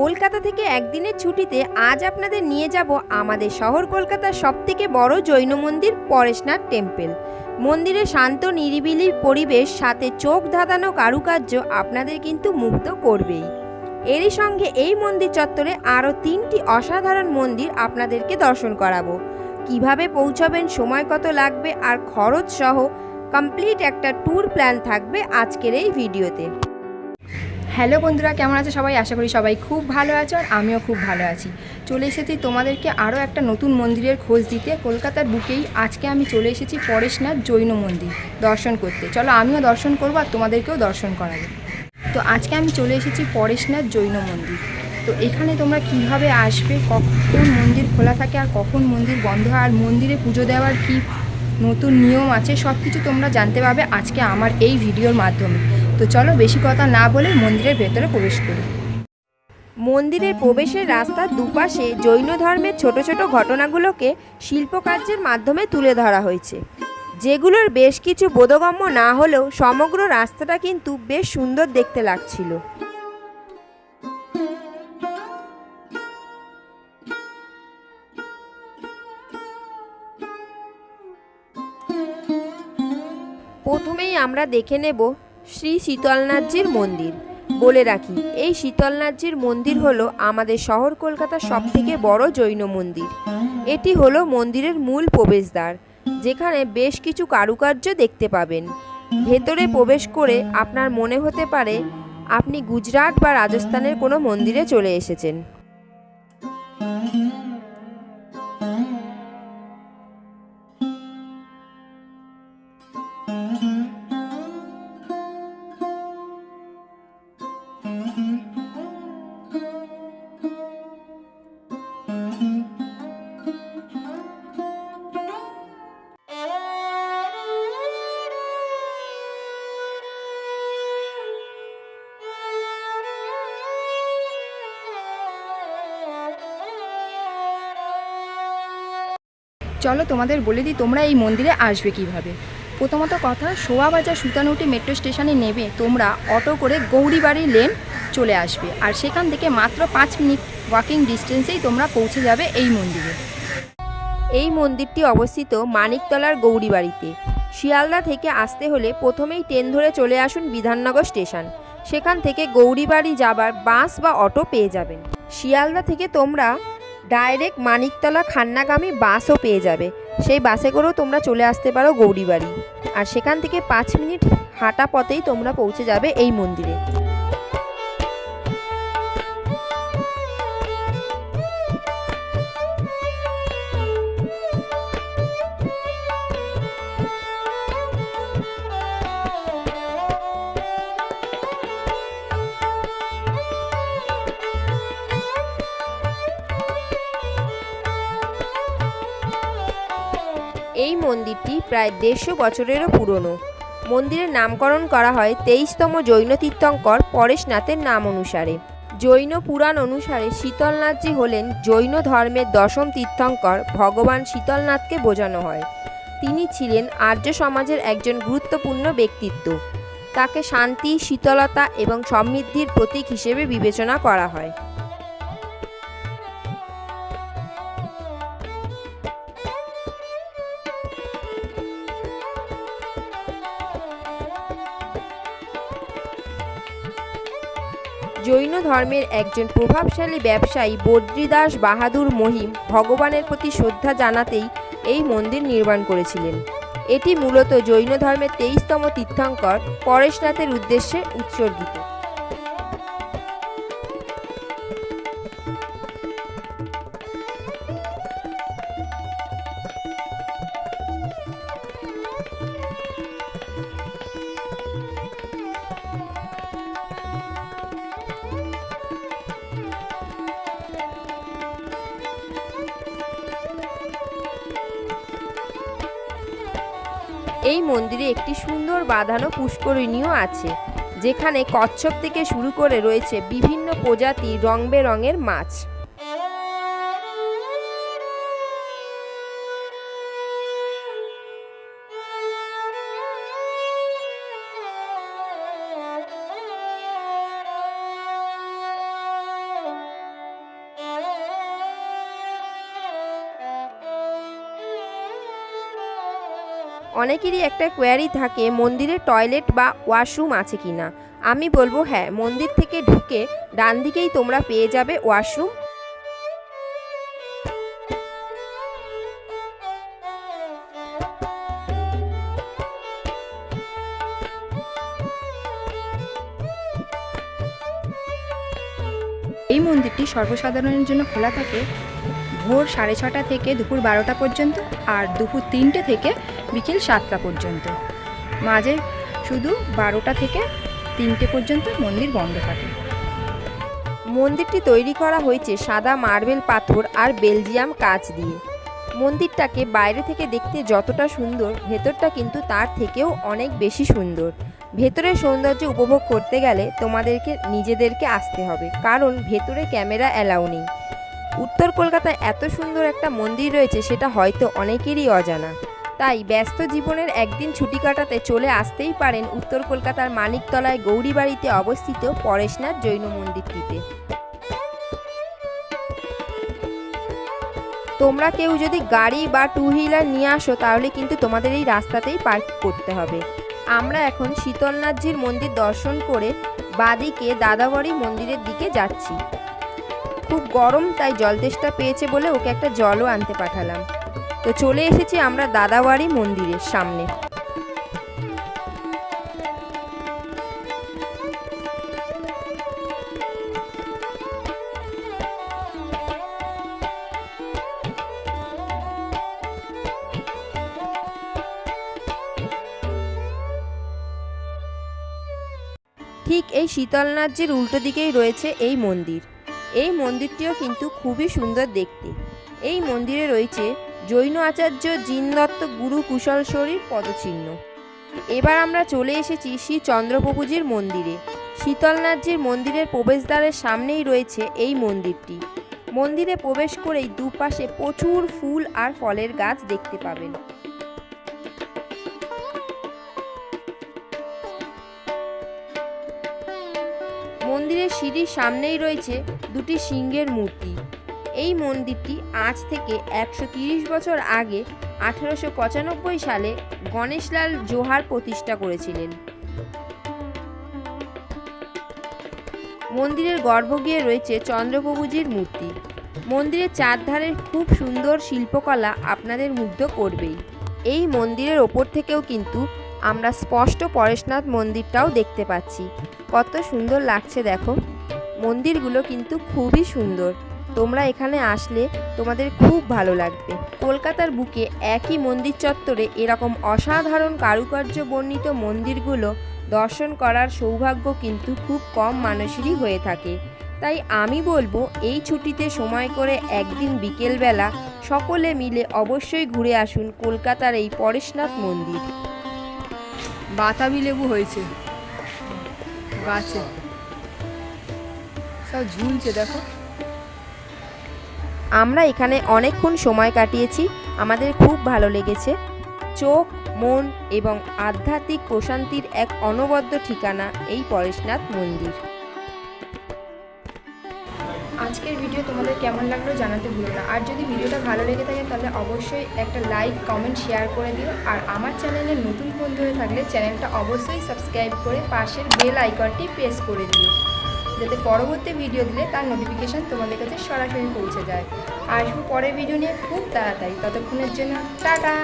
কলকাতা থেকে একদিনের ছুটিতে আজ আপনাদের নিয়ে যাব আমাদের শহর কলকাতার সবথেকে বড় জৈন মন্দির পরেশনাথ টেম্পল। মন্দিরে শান্ত, নিরিবিলি পরিবেশ, সাথে চোখ ধাঁধানো কারুকার্য আপনাদের কিন্তু মুগ্ধ করবেই। এরই সঙ্গে এই মন্দির চত্বরে আরও তিনটি অসাধারণ মন্দির আপনাদেরকে দর্শন করাবো। কীভাবে পৌঁছাবেন, সময় কত লাগবে আর খরচ সহ কমপ্লিট একটা ট্যুর প্ল্যান থাকবে আজকের এই ভিডিওতে। হ্যালো বন্ধুরা, কেমন আছে সবাই? আশা করি সবাই খুব ভালো আছো আর আমিও খুব ভালো আছি। চলে এসেছি তোমাদেরকে আরও একটা নতুন মন্দিরের খোঁজ দিতে। কলকাতার বুকেই আজকে আমি চলে এসেছি পরেশনাথ জৈন মন্দির দর্শন করতে। চলো আমিও দর্শন করব আর তোমাদেরকেও দর্শন করাবো। তো আজকে আমি চলে এসেছি পরেশনাথ জৈন মন্দির। তো এখানে তোমরা কীভাবে আসবে, কখন মন্দির খোলা থাকে আর কখন মন্দির বন্ধ হয় আর মন্দিরে পুজো দেওয়ার কি নতুন নিয়ম আছে সব কিছু তোমরা জানতে পারবে আজকে আমার এই ভিডিওর মাধ্যমে। তো চলো বেশি কথা না বলে মন্দিরের ভেতরে প্রবেশ করি। মন্দিরের প্রবেশের রাস্তার দুপাশে জৈন ধর্মের ছোট ছোট ঘটনাগুলোকে শিল্পকার্যের মাধ্যমে তুলে ধরা হয়েছে। যেগুলোর বেশ কিছু বোধগম্য না হলেও সমগ্র রাস্তাটা কিন্তু বেশ সুন্দর দেখতে লাগছিল। প্রথমেই আমরা দেখে নেব শ্রী শীতলনাথজির মন্দির। বলে রাখি, এই শীতলনাথজির মন্দির হলো আমাদের শহর কলকাতার সবথেকে বড় জৈন মন্দির। এটি হলো মন্দিরের মূল প্রবেশদ্বার, যেখানে বেশ কিছু কারুকার্য দেখতে পাবেন। ভেতরে প্রবেশ করে আপনার মনে হতে পারে আপনি গুজরাট বা রাজস্থানের কোনো মন্দিরে চলে এসেছেন। চলো তোমাদের বলে দিই তোমরা এই মন্দিরে আসবে কীভাবে। প্রথমত কথা, সোয়া বাজার সুতানুটি মেট্রো স্টেশনে নেবে, তোমরা অটো করে গৌরীবাড়ি লেন চলে আসবে। আর সেখান থেকে মাত্র পাঁচ মিনিট ওয়াকিং ডিস্টেন্সেই তোমরা পৌঁছে যাবে এই মন্দিরে। এই মন্দিরটি অবস্থিত মানিকতলার গৌরীবাড়িতে। শিয়ালদা থেকে আসতে হলে প্রথমেই ট্রেন ধরে চলে আসুন বিধাননগর স্টেশন। সেখান থেকে গৌরীবাড়ি যাবার বাস বা অটো পেয়ে যাবেন। শিয়ালদা থেকে তোমরা ডাইরেক্ট মানিকতলা খান্নাগামী বাসও পেয়ে যাবে। সেই বাসে করেও তোমরা চলে আসতে পারো গৌরীবাড়ি। আর সেখান থেকে পাঁচ মিনিট হাঁটা পথেই তোমরা পৌঁছে যাবে এই মন্দিরে। এই মন্দিরটি প্রায় দেড়শো বছরেরও পুরনো। মন্দিরের নামকরণ করা হয় তেইশতম জৈন তীর্থঙ্কর পরেশনাথের নাম অনুসারে। জৈন পুরাণ অনুসারে শীতলনাথজি হলেন জৈন ধর্মের দশম তীর্থঙ্কর, ভগবান শীতলনাথকে বোঝানো হয়। তিনি ছিলেন আর্য সমাজের একজন গুরুত্বপূর্ণ ব্যক্তিত্ব। তাকে শান্তি, শীতলতা এবং সমৃদ্ধির প্রতীক হিসেবে বিবেচনা করা হয়। জৈন ধর্মের একজন প্রভাবশালী ব্যবসায়ী বদ্রীদাস বাহাদুর মহিম ভগবানের প্রতি শ্রদ্ধা জানাতেই এই মন্দির নির্মাণ করেছিলেন। এটি মূলত জৈন ধর্মের তেইশতম তীর্থঙ্কর পরেশনাথের উদ্দেশ্যে উৎসর্গিত। এই মন্দিরে একটি সুন্দর বাঁধানো পুষ্করিণীও আছে, যেখানে কচ্ছপ থেকে শুরু করে রয়েছে বিভিন্ন প্রজাতির রং বেরঙের মাছ। অনেকেরই একটা কোয়ারি থাকে, মন্দিরে টয়লেট বা ওয়াশরুম আছে কিনা। আমি বলব হ্যাঁ মন্দির থেকে ঢুকে ডান দিকেই তোমরা পেয়ে যাবে ওয়াশরুম এই মন্দিরটি সর্বসাধারণের জন্য খোলা থাকে। ভোর সাড়ে ছটা থেকে দুপুর বারোটা পর্যন্ত আর দুপুর তিনটে থেকে বিকেল সাতটা পর্যন্ত। মাঝে শুধু বারোটা থেকে তিনটে পর্যন্ত মন্দির বন্ধ থাকে। মন্দিরটি তৈরি করা হয়েছে সাদা মার্বেল পাথর আর বেলজিয়াম কাচ দিয়ে। মন্দিরটাকে বাইরে থেকে দেখতে যতটা সুন্দর, ভেতরটা কিন্তু তার থেকেও অনেক বেশি সুন্দর। ভেতরের সৌন্দর্য উপভোগ করতে গেলে তোমাদেরকে, নিজেদেরকে আসতে হবে, কারণ ভেতরে ক্যামেরা অ্যালাউ নেই। উত্তর কলকাতায় এত সুন্দর একটা মন্দির রয়েছে, সেটা হয়তো অনেকেরই অজানা। তাই ব্যস্ত জীবনের একদিন ছুটি কাটাতে চলে আসতেই পারেন উত্তর কলকাতার মানিকতলায় গৌরীবাড়িতে অবস্থিত পরেশনাথ জৈন মন্দিরটিতে। তোমরা কেউ যদি গাড়ি বা টু হুইলার নিয়ে আসো, তাহলে কিন্তু তোমাদের এই রাস্তাতেই পার্ক করতে হবে। আমরা এখন শীতলনাথজির মন্দির দর্শন করে বাদিকে দাদাবাড়ি মন্দিরের দিকে যাচ্ছি। খুব গরম, তাই জল তেষ্টা পেয়েছে বলে ওকে একটা জলও আনতে পাঠালাম। তো চলে এসেছি আমরা দাদাবাড়ি মন্দিরের সামনে। ঠিক এই শীতলনাথজির উল্টো দিকেই রয়েছে এই মন্দির। এই মন্দিরটিও কিন্তু খুবই সুন্দর দেখতে। এই মন্দিরে রয়েছে জৈন আচার্য জিন দত্ত গুরু কুশল শরীর পদচিহ্ন। এবার আমরা চলে এসেছি শ্রী চন্দ্রপ্রভুজির মন্দিরে। শীতলনাথজির মন্দিরের প্রবেশদ্বারের সামনেই রয়েছে এই মন্দিরটি। মন্দিরে প্রবেশ করেই দুপাশে প্রচুর ফুল আর ফলের গাছ দেখতে পাবেন। সিঁড়ির সামনেই রয়েছে দুটি সিংহের মূর্তি। এই মন্দিরটি আজ থেকে একশো বছর আগে আঠেরোশো পঁচানব্বই সালে গণেশলাল জোহার প্রতিষ্ঠা করেছিলেন। মন্দিরের গর্ভগৃহে রয়েছে চন্দ্রপ্রভুজির মূর্তি। মন্দিরের চারধারের খুব সুন্দর শিল্পকলা আপনাদের মুগ্ধ করবেই। এই মন্দিরের ওপর থেকেও কিন্তু আমরা স্পষ্ট পরেশনাথ মন্দিরটাও দেখতে পাচ্ছি। কত সুন্দর লাগছে দেখো। মন্দিরগুলো কিন্তু খুবই সুন্দর। তোমরা এখানে আসলে তোমাদের খুব ভালো লাগবে। কলকাতার বুকে একই মন্দির চত্বরে এরকম অসাধারণ কারুকার্য বর্ণিত মন্দিরগুলো দর্শন করার সৌভাগ্য কিন্তু খুব কম মানুষেরই হয়ে থাকে। তাই আমি বলব, এই ছুটিতে সময় করে একদিন বিকেলবেলা সকলে মিলে অবশ্যই ঘুরে আসুন কলকাতার এই পরেশনাথ মন্দির। বাতাবি লেবু হয়েছে। গাছে। সব ঝুলছে, দেখো। আমরা এখানে অনেকক্ষণ সময় কাটিয়েছি, আমাদের খুব ভালো লেগেছে। চোখ, মন এবং আধ্যাত্মিক প্রশান্তির এক অনবদ্য ঠিকানা এই পরেশনাথ মন্দির। আজকের ভিডিও তোমাদের কেমন লাগল জানাতে ভুলো না। আর যদি ভিডিওটা ভালো লেগে থাকে তাহলে অবশ্যই একটা লাইক কমেন্ট শেয়ার করে দিও। আর আমার চ্যানেলে নতুন বন্ধু হয়ে থাকলে চ্যানেলটা অবশ্যই সাবস্ক্রাইব করে পাশের বেল আইকনটি প্রেস করে দিও। যাতে পরবর্তী ভিডিও দিলে তার নোটিফিকেশান তোমাদের কাছে সরাসরি পৌঁছে যায়। আসব পরের ভিডিও নিয়ে খুব তাড়াতাড়ি। ততক্ষণের জন্য টাটা!